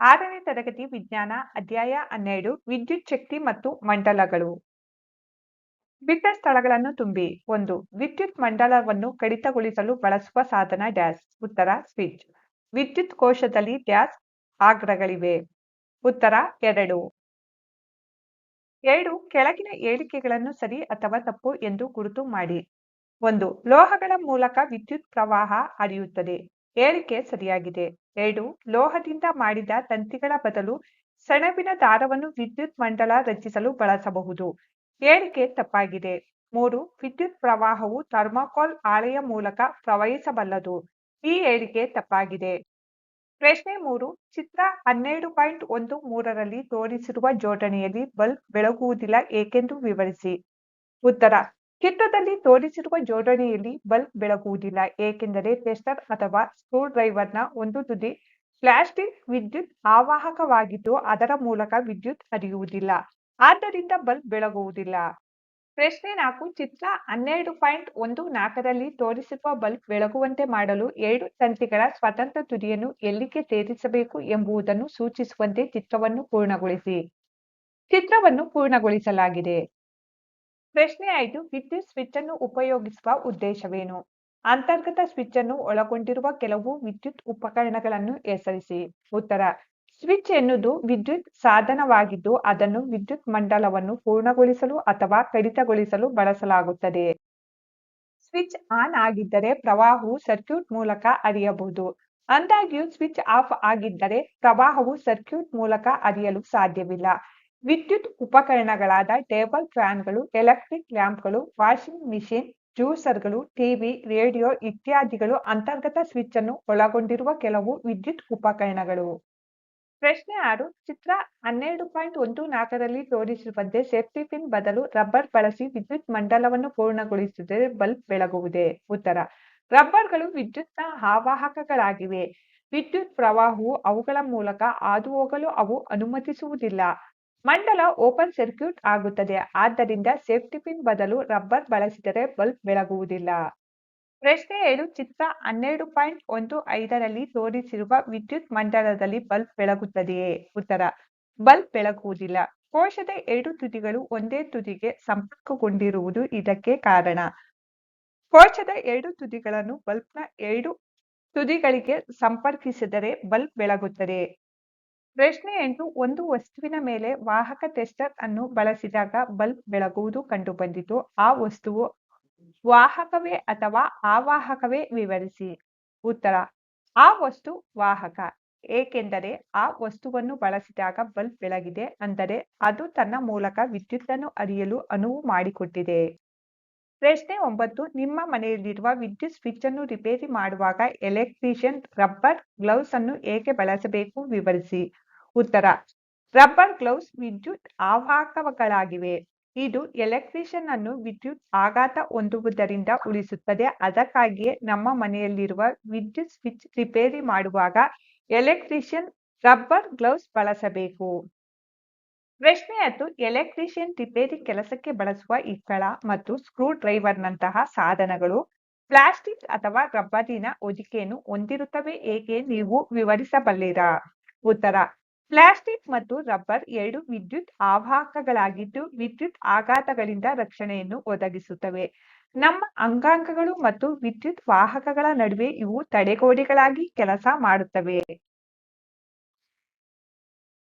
ಆರನೇ ತರಗತಿ ವಿಜ್ಞಾನ ಅಧ್ಯಾಯ ಹನ್ನೆರಡು, ವಿದ್ಯುತ್ ಶಕ್ತಿ ಮತ್ತು ಮಂಡಲಗಳು. ಬಿಟ್ಟ ಸ್ಥಳಗಳನ್ನು ತುಂಬಿ. ಒಂದು, ವಿದ್ಯುತ್ ಮಂಡಲವನ್ನು ಕಡಿತಗೊಳಿಸಲು ಬಳಸುವ ಸಾಧನ ಡ್ಯಾಶ್. ಉತ್ತರ, ಸ್ವಿಚ್. ವಿದ್ಯುತ್ ಕೋಶದಲ್ಲಿ ಡ್ಯಾಶ್ ಆಗ್ರಗಳಿವೆ ಉತ್ತರ, ಎರಡು. ಎರಡು, ಕೆಳಗಿನ ಹೇಳಿಕೆಗಳನ್ನು ಸರಿ ಅಥವಾ ತಪ್ಪು ಎಂದು ಗುರುತು ಮಾಡಿ. ಒಂದು, ಲೋಹಗಳ ಮೂಲಕ ವಿದ್ಯುತ್ ಪ್ರವಾಹ ಹರಿಯುತ್ತದೆ. ಹೇಳಿಕೆ ಸರಿಯಾಗಿದೆ. ಎರಡು, ಲೋಹದಿಂದ ಮಾಡಿದ ತಂತಿಗಳ ಬದಲು ಸೆಣಬಿನ ದಾರವನ್ನು ವಿದ್ಯುತ್ ಮಂಡಲ ರಚಿಸಲು ಬಳಸಬಹುದು. ಏರಿಕೆ ತಪ್ಪಾಗಿದೆ. ಮೂರು, ವಿದ್ಯುತ್ ಪ್ರವಾಹವು ಥರ್ಮಾಕೋಲ್ ಹಾಳೆಯ ಮೂಲಕ ಪ್ರವಹಿಸಬಲ್ಲದು. ಈ ಹೇಳಿಕೆ ತಪ್ಪಾಗಿದೆ. ಪ್ರಶ್ನೆ ಮೂರು, ಚಿತ್ರ ಹನ್ನೆರಡು ಪಾಯಿಂಟ್ ಒಂದು ಮೂರರಲ್ಲಿ ತೋರಿಸಿರುವ ಜೋಡಣೆಯಲ್ಲಿ ಬಲ್ಬ್ ಬೆಳಗುವುದಿಲ್ಲ ಏಕೆಂದು ವಿವರಿಸಿ. ಉತ್ತರ ಚಿತ್ರದಲ್ಲಿ ತೋರಿಸಿರುವ ಜೋಡಣೆಯಲ್ಲಿ ಬಲ್ಬ್ ಬೆಳಗುವುದಿಲ್ಲ, ಏಕೆಂದರೆ ಟೆಸ್ಟರ್ ಅಥವಾ ಸ್ಕ್ರೂ ಡ್ರೈವರ್ನ ಒಂದು ತುದಿ ಪ್ಲಾಸ್ಟಿಕ್ ವಿದ್ಯುತ್ ಆವಾಹಕವಾಗಿದ್ದು ಅದರ ಮೂಲಕ ವಿದ್ಯುತ್ ಹರಿಯುವುದಿಲ್ಲ, ಆದ್ದರಿಂದ ಬಲ್ಬ್ ಬೆಳಗುವುದಿಲ್ಲ. ಪ್ರಶ್ನೆ ನಾಲ್ಕು, ಚಿತ್ರ ಹನ್ನೆರಡು ಪಾಯಿಂಟ್ ಒಂದು ನಾಲ್ಕರಲ್ಲಿ ತೋರಿಸಿರುವ ಬಲ್ಬ್ ಬೆಳಗುವಂತೆ ಮಾಡಲು ಎರಡು ತಂತಿಗಳ ಸ್ವತಂತ್ರ ತುದಿಯನ್ನು ಎಲ್ಲಿಗೆ ಸೇರಿಸಬೇಕು ಎಂಬುದನ್ನು ಸೂಚಿಸುವಂತೆ ಚಿತ್ರವನ್ನು ಪೂರ್ಣಗೊಳಿಸಿ. ಚಿತ್ರವನ್ನು ಪೂರ್ಣಗೊಳಿಸಲಾಗಿದೆ. ಪ್ರಶ್ನೆ ಐದು, ವಿದ್ಯುತ್ ಸ್ವಿಚ್ ಅನ್ನು ಉಪಯೋಗಿಸುವ ಉದ್ದೇಶವೇನು? ಅಂತರ್ಗತ ಸ್ವಿಚ್ ಅನ್ನು ಒಳಗೊಂಡಿರುವ ಕೆಲವು ವಿದ್ಯುತ್ ಉಪಕರಣಗಳನ್ನು ಹೆಸರಿಸಿ. ಉತ್ತರ, ಸ್ವಿಚ್ ಎನ್ನುವುದು ವಿದ್ಯುತ್ ಸಾಧನವಾಗಿದ್ದು ಅದನ್ನು ವಿದ್ಯುತ್ ಮಂಡಲವನ್ನು ಪೂರ್ಣಗೊಳಿಸಲು ಅಥವಾ ಕಡಿತಗೊಳಿಸಲು ಬಳಸಲಾಗುತ್ತದೆ. ಸ್ವಿಚ್ ಆನ್ ಆಗಿದ್ದರೆ ಪ್ರವಾಹವು ಸರ್ಕ್ಯೂಟ್ ಮೂಲಕ ಅರಿಯಬಹುದು ಅಂದಾಗ್ಯೂ ಸ್ವಿಚ್ ಆಫ್ ಆಗಿದ್ದರೆ ಪ್ರವಾಹವು ಸರ್ಕ್ಯೂಟ್ ಮೂಲಕ ಅರಿಯಲು ಸಾಧ್ಯವಿಲ್ಲ. ವಿದ್ಯುತ್ ಉಪಕರಣಗಳಾದ ಟೇಬಲ್ ಫ್ಯಾನ್ಗಳು, ಎಲೆಕ್ಟ್ರಿಕ್ ಲ್ಯಾಂಪ್ಗಳು, ವಾಷಿಂಗ್ ಮಿಷಿನ್, ಜ್ಯೂಸರ್ಗಳು, ಟಿವಿ, ರೇಡಿಯೋ ಇತ್ಯಾದಿಗಳು ಅಂತರ್ಗತ ಸ್ವಿಚ್ ಅನ್ನು ಒಳಗೊಂಡಿರುವ ಕೆಲವು ವಿದ್ಯುತ್ ಉಪಕರಣಗಳು. ಪ್ರಶ್ನೆ ಆರು, ಚಿತ್ರ ಹನ್ನೆರಡು ಪಾಯಿಂಟ್ ಒಂದು ನಾಲ್ಕರಲ್ಲಿ ತೋರಿಸಿರುವಂತೆ ಸೇಫ್ಟಿ ಪಿನ್ ಬದಲು ರಬ್ಬರ್ ಬಳಸಿ ವಿದ್ಯುತ್ ಮಂಡಲವನ್ನು ಪೂರ್ಣಗೊಳಿಸಿದರೆ ಬಲ್ಬ್ ಬೆಳಗುವುದೇ? ಉತ್ತರ, ರಬ್ಬರ್ಗಳು ವಿದ್ಯುತ್ನ ಆವಾಹಕಗಳಾಗಿವೆ. ವಿದ್ಯುತ್ ಪ್ರವಾಹವು ಅವುಗಳ ಮೂಲಕ ಹಾದು ಹೋಗಲು ಅವು ಅನುಮತಿಸುವುದಿಲ್ಲ. ಮಂಡಲ ಓಪನ್ ಸರ್ಕ್ಯೂಟ್ ಆಗುತ್ತದೆ. ಆದ್ದರಿಂದ ಸೇಫ್ಟಿ ಪಿನ್ ಬದಲು ರಬ್ಬರ್ ಬಳಸಿದರೆ ಬಲ್ಬ್ ಬೆಳಗುವುದಿಲ್ಲ. ಪ್ರಶ್ನೆ ಏಳು, ಚಿತ್ರ ಹನ್ನೆರಡು ಪಾಯಿಂಟ್ ಒಂದು ಐದರಲ್ಲಿ ತೋರಿಸಿರುವ ವಿದ್ಯುತ್ ಮಂಡಲದಲ್ಲಿ ಬಲ್ಬ್ ಬೆಳಗುತ್ತದೆಯೇ? ಉತ್ತರ, ಬಲ್ಬ್ ಬೆಳಗುವುದಿಲ್ಲ. ಕೋಶದ ಎರಡು ತುದಿಗಳು ಒಂದೇ ತುದಿಗೆ ಸಂಪರ್ಕಗೊಂಡಿರುವುದು ಇದಕ್ಕೆ ಕಾರಣ. ಕೋಶದ ಎರಡು ತುದಿಗಳನ್ನು ಬಲ್ಬ್ನ ಎರಡು ತುದಿಗಳಿಗೆ ಸಂಪರ್ಕಿಸಿದರೆ ಬಲ್ಬ್ ಬೆಳಗುತ್ತದೆ. ಪ್ರಶ್ನೆ ಎಂಟು, ಒಂದು ವಸ್ತುವಿನ ಮೇಲೆ ವಾಹಕ ಟೆಸ್ಟರ್ ಅನ್ನು ಬಳಸಿದಾಗ ಬಲ್ಬ್ ಬೆಳಗುವುದು ಕಂಡುಬಂದಿತು. ಆ ವಸ್ತುವು ವಾಹಕವೇ ಅಥವಾ ಅವಾಹಕವೇ ವಿವರಿಸಿ? ಉತ್ತರ, ಆ ವಸ್ತು ವಾಹಕ. ಏಕೆಂದರೆ ಆ ವಸ್ತುವನ್ನು ಬಳಸಿದಾಗ ಬಲ್ಬ್ ಬೆಳಗಿದೆ, ಅಂದರೆ ಅದು ತನ್ನ ಮೂಲಕ ವಿದ್ಯುತ್ತನ್ನು ಅರಿಯಲು ಅನುವು ಮಾಡಿಕೊಟ್ಟಿದೆ. ಪ್ರಶ್ನೆ ಒಂಬತ್ತು, ನಿಮ್ಮ ಮನೆಯಲ್ಲಿರುವ ವಿದ್ಯುತ್ ಸ್ವಿಚ್ ಅನ್ನು ರಿಪೇರಿ ಮಾಡುವಾಗ ಎಲೆಕ್ಟ್ರಿಷಿಯನ್ ರಬ್ಬರ್ ಗ್ಲೌಸ್ ಅನ್ನು ಏಕೆ ಬಳಸಬೇಕು ವಿವರಿಸಿ. ಉತ್ತರ, ರಬ್ಬರ್ ಗ್ಲೌಸ್ ವಿದ್ಯುತ್ ಆವಾಹಕಗಳಾಗಿವೆ ಇದು ಎಲೆಕ್ಟ್ರಿಷಿಯನ್ ಅನ್ನು ವಿದ್ಯುತ್ ಆಘಾತ ಹೊಂದುವುದರಿಂದ ಉಳಿಸುತ್ತದೆ. ಅದಕ್ಕಾಗಿಯೇ ನಮ್ಮ ಮನೆಯಲ್ಲಿರುವ ವಿದ್ಯುತ್ ಸ್ವಿಚ್ ರಿಪೇರಿ ಮಾಡುವಾಗ ಎಲೆಕ್ಟ್ರಿಷಿಯನ್ ರಬ್ಬರ್ ಗ್ಲೌಸ್ ಬಳಸಬೇಕು. ಪ್ರಶ್ನೆ ಅದು ಎಲೆಕ್ಟ್ರಿಷಿಯನ್ ರಿಪೇರಿ ಕೆಲಸಕ್ಕೆ ಬಳಸುವ ಇಕ್ಕಳ ಮತ್ತು ಸ್ಕ್ರೂ ಡ್ರೈವರ್ ನಂತಹ ಸಾಧನಗಳು ಪ್ಲಾಸ್ಟಿಕ್ ಅಥವಾ ರಬ್ಬರಿನ ಹೊದಿಕೆಯನ್ನು ಹೊಂದಿರುತ್ತವೆ ಏಕೆ ನೀವು ವಿವರಿಸಬಲ್ಲಿರಾ? ಉತ್ತರ, ಪ್ಲಾಸ್ಟಿಕ್ ಮತ್ತು ರಬ್ಬರ್ ಎರಡು ವಿದ್ಯುತ್ ಆವಾಹಕಗಳಾಗಿದ್ದು ವಿದ್ಯುತ್ ಆಘಾತಗಳಿಂದ ರಕ್ಷಣೆಯನ್ನು ಒದಗಿಸುತ್ತವೆ. ನಮ್ಮ ಅಂಗಾಂಗಗಳು ಮತ್ತು ವಿದ್ಯುತ್ ವಾಹಕಗಳ ನಡುವೆ ಇವು ತಡೆಗೋಡೆಗಳಾಗಿ ಕೆಲಸ ಮಾಡುತ್ತವೆ.